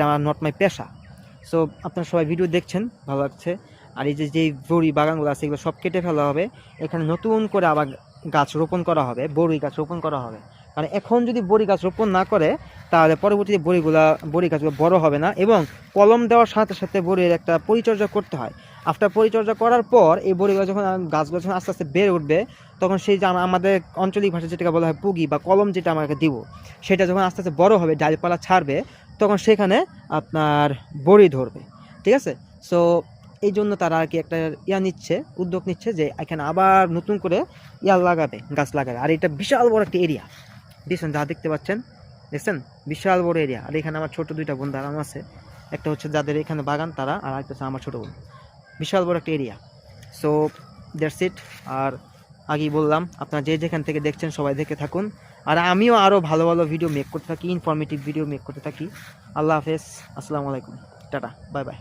এটা আমার not my পেশা। সো আপনারা সবাই ভিডিও দেখছেন, ভালো লাগছে। আর এই যে, যেই বড়ি বাগানগুলো আছে, এগুলো সব কেটে ফেলা হবে। এখানে নতুন করে আবার গাছ রোপণ করা হবে, বড়ি গাছ রোপণ করা হবে। কারণ এখন যদি বড়ি গাছ রোপণ না করে, তাহলে পরবর্তীতে বড়িগুলা, বড়ি গাছগুলো বড় হবে না এবং কলম দেওয়ার সাথে সাথে বড়ির একটা পরিচর্যা করতে হয়। আফটার পরিচর্যা করার পর, এই বড়িগুলো যখন, গাছগুলো যখন আস্তে আস্তে বেড়ে উঠবে, তখন সেই যে আমাদের আঞ্চলিক ভাষায় যেটাকে বলা হয় পুগি বা কলম যেটা আমাকে দিব, সেটা যখন আস্তে আস্তে বড় হবে, ডালপালা ছাড়বে তখন সেখানে আপনার বড়ি ধরবে, ঠিক আছে? সো এই জন্য তারা আর কি একটা ইয়া নিচ্ছে, উদ্যোগ নিচ্ছে যে এখানে আবার নতুন করে ইয়া লাগাবে, গাছ লাগাবে। আর এটা বিশাল বড় একটা এরিয়া দেখছেন, যা দেখতে পাচ্ছেন? দেখছেন? বিশাল বড় এরিয়া আর এখানে আমার ছোট দুইটা বোন আরাম আছে। একটা হচ্ছে যাদের এখানে বাগান, তারা, আর একটা হচ্ছে আমার ছোটো বোন। বিশাল বড় একটা এরিয়া সো দ্যাটস ইট আর আগেই বললাম, আপনারা যে যেখান থেকে দেখছেন সবাই দেখে থাকুন। আর আমিও আরও ভালো ভালো ভিডিও মেক করতে থাকি ইনফরমেটিভ ভিডিও মেক করতে থাকি। আল্লাহ হাফেজ, আসসালামু আলাইকুম। Tata, bye bye.